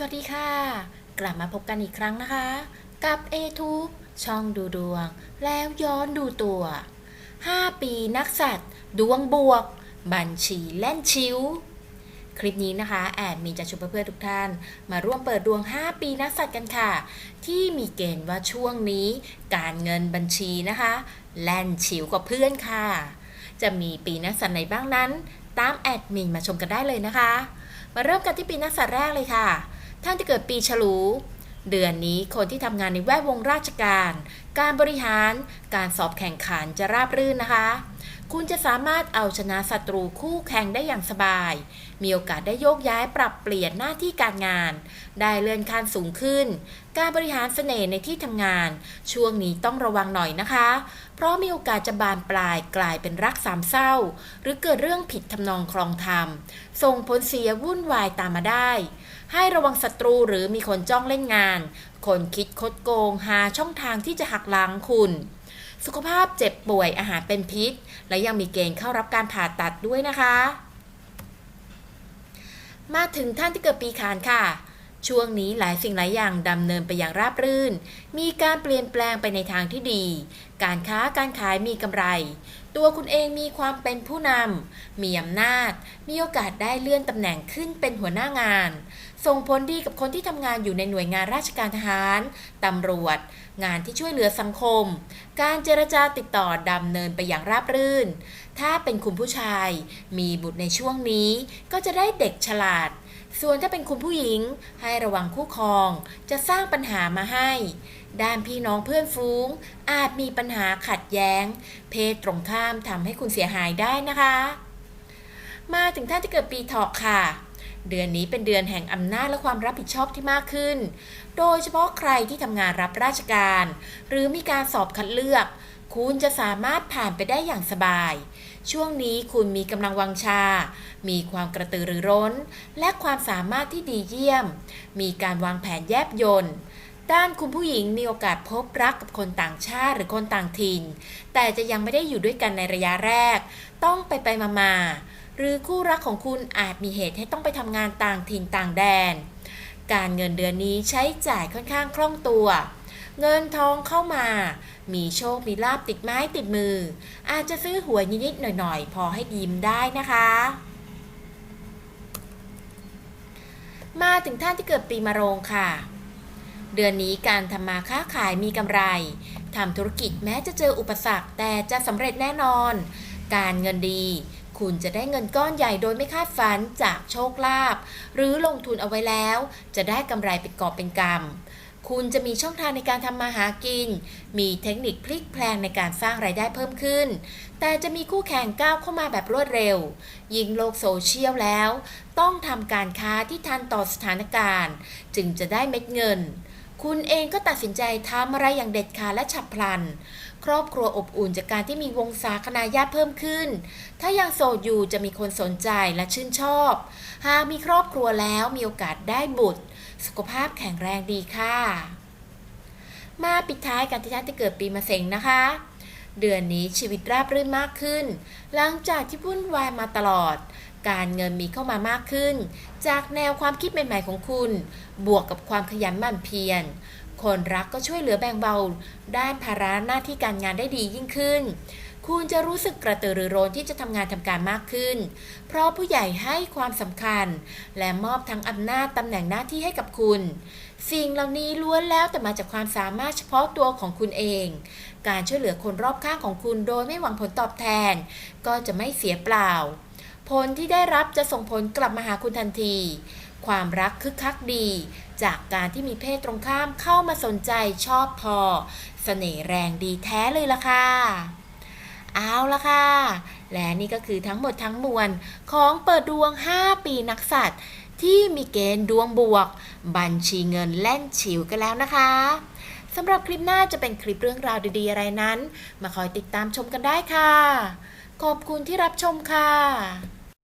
สวัสดีค่ะ กลับมาพบกันอีกครั้งนะคะ กับ a t u b e ช่องดูดวง แล้วย้อนดูตัว 5 ปีนักสัตว์ดวงบวก บัญชีแล่นชิว คลิปนี้นะคะ แอดมีจะชวนเพื่อนๆทุกท่าน มาร่วมเปิดดวง 5 ปีนักสัตว์กันค่ะ ที่มีเกณฑ์ว่าช่วงนี้ การเงินบัญชีนะคะ แล่นชิวกว่าเพื่อนค่ะ จะมีปีนักสัตว์ไหนบ้างนั้น ตามแอดมินมาชมกันได้เลยนะคะ มาเริ่มกันที่ปีนักสัตว์แรกเลยค่ะ ท่านที่เกิดปีฉลู เดือนนี้คนที่ทำงานในแวดวงราชการ การบริหาร การสอบแข่งขันจะราบรื่นนะคะ คุณจะสามารถเอาชนะศัตรูคู่แข่งได้อย่างสบาย มีโอกาสได้โยกย้ายปรับเปลี่ยนหน้าที่การงาน ได้เลื่อนขั้นสูงขึ้น การบริหารเสน่ห์ในที่ทำงาน ช่วงนี้ต้องระวังหน่อยนะคะ เพราะมีโอกาสจะบานปลายกลายเป็นรักสามเศร้า หรือเกิดเรื่องผิดทำนองคลองธรรม ส่งผลเสียวุ่นวายตามมาได้ ให้ระวังศัตรูหรือมีคนจ้องเล่นงาน คนคิดคดโกงหาช่องทางที่จะหักล้างคุณ สุขภาพเจ็บป่วยอาหารเป็นพิษ และยังมีเกณฑ์เข้ารับการผ่าตัดด้วยนะคะ มาถึงท่านที่เกิดปีขานค่ะ ช่วงนี้หลายสิ่งหลายอย่างดำเนินไปอย่างราบรื่น มีการเปลี่ยนแปลงไปในทางที่ดี การค้าการขายมีกำไร ตัวคุณเองมีความเป็นผู้นำ มีอำนาจ มีโอกาสได้เลื่อนตำแหน่งขึ้นเป็นหัวหน้างาน ส่งผลดีกับคนที่ทำงานอยู่ในหน่วยงานราชการทหาร ตำรวจ งานที่ช่วยเหลือสังคม การเจรจาติดต่อดำเนินไปอย่างราบรื่น ถ้าเป็นคุณผู้ชาย มีบุตรในช่วงนี้ ก็จะได้เด็กฉลาด ส่วนถ้าเป็นคุณผู้หญิงให้ระวังคู่ครอง จะสร้างปัญหามาให้ ด้านพี่น้องเพื่อนฟูงอาจมีปัญหาขัดแย้ง เพศตรงข้ามทำให้คุณเสียหายได้นะคะ มาถึงท่านที่เกิดปีเถาะค่ะ เดือนนี้เป็นเดือนแห่งอำนาจและความรับผิดชอบที่มากขึ้น โดยเฉพาะใครที่ทำงานรับราชการ หรือมีการสอบคัดเลือก คุณจะสามารถผ่านไปได้อย่างสบาย ช่วงนี้คุณมีกำลังวังชา มีความกระตือรือร้น และความสามารถที่ดีเยี่ยม มีการวางแผนแยบยนต์ด้านคุณผู้หญิงมีโอกาสพบรักกับคนต่างชาติหรือคนต่างถิ่น แต่จะยังไม่ได้อยู่ด้วยกันในระยะแรก ต้องไปไปมามาหรือคู่รักของคุณอาจมีเหตุให้ต้องไปทำงานต่างถิ่นต่างแดน การเงินเดือนนี้ใช้จ่ายค่อนข้างคล่องตัว เงินทองเข้ามา มีโชค มีลาบติดไม้ติดมือ อาจจะซื้อหวยนิดๆหน่อยๆ พอให้ยิ้มได้นะคะ มาถึงท่านที่เกิดปีมะโรงค่ะ เดือนนี้การทำมาค้าขายมีกำไรทำธุรกิจแม้จะเจออุปสรรคแต่จะสำเร็จแน่นอน การเงินดีคุณจะได้เงินก้อนใหญ่โดยไม่คาดฝันจากโชคลาภหรือลงทุนเอาไว้แล้ว จะได้กำไรเป็นกอบเป็นกำ คุณจะมีช่องทางในการทำมาหากิน มีเทคนิคพลิกแพลงในการสร้างไรายได้เพิ่มขึ้น แต่จะมีคู่แข่งก้าวเข้ามาแบบรวดเร็ว ยิ่งโลกโซเชียลแล้ว ต้องทำการค้าที่ทันต่อสถานการณ์ จึงจะได้เม็ดเงิน คุณเองก็ตัดสินใจทำอะไรอย่างเด็ดขาดและฉับพลัน ครอบครัวอบอุ่นจากการที่มีวงศาคณาญาติเพิ่มขึ้น ถ้ายังโสดอยู่จะมีคนสนใจและชื่นชอบ หากมีครอบครัวแล้วมีโอกาสได้บุตร สุขภาพแข็งแรงดีค่ะ มาปิดท้ายกันที่ท่านที่เกิดปีมะเสงนะคะ เดือนนี้ชีวิตราบรื่นมากขึ้น หลังจากที่วุ่นวายมาตลอด การเงินมีเข้ามามากขึ้น จากแนวความคิดใหม่ ๆ ของคุณ บวกกับความขยันหมั่นเพียรคนรักก็ช่วยเหลือแบ่งเบา ด้านภาระหน้าที่การงานได้ดียิ่งขึ้น คุณจะรู้สึกกระตือรือร้นที่จะทำงานทำการมากขึ้น เพราะผู้ใหญ่ให้ความสำคัญ และมอบทั้งอำนาจตำแหน่งหน้าที่ให้กับคุณ สิ่งเหล่านี้ล้วนแล้วแต่มาจากความสามารถเฉพาะตัวของคุณเอง การช่วยเหลือคนรอบข้างของคุณโดยไม่หวังผลตอบแทน ก็จะไม่เสียเปล่า ผลที่ได้รับจะส่งผลกลับมาหาคุณทันที ความรักคึกคักดี จากการที่มีเพศตรงข้ามเข้ามาสนใจชอบพอ เสน่ห์แรงดีแท้เลยล่ะค่ะ เอาละค่ะ และนี่ก็คือทั้งหมดทั้งมวลของเปิดดวง 5 ปีนักสัตว์ ที่มีเกณฑ์ดวงบวก บัญชีเงินแล่นฉิวกันแล้วนะคะสำหรับคลิปหน้าจะเป็นคลิปเรื่องราวดีๆอะไรนั้น มาคอยติดตามชมกันได้ค่ะ ขอบคุณที่รับชมค่ะ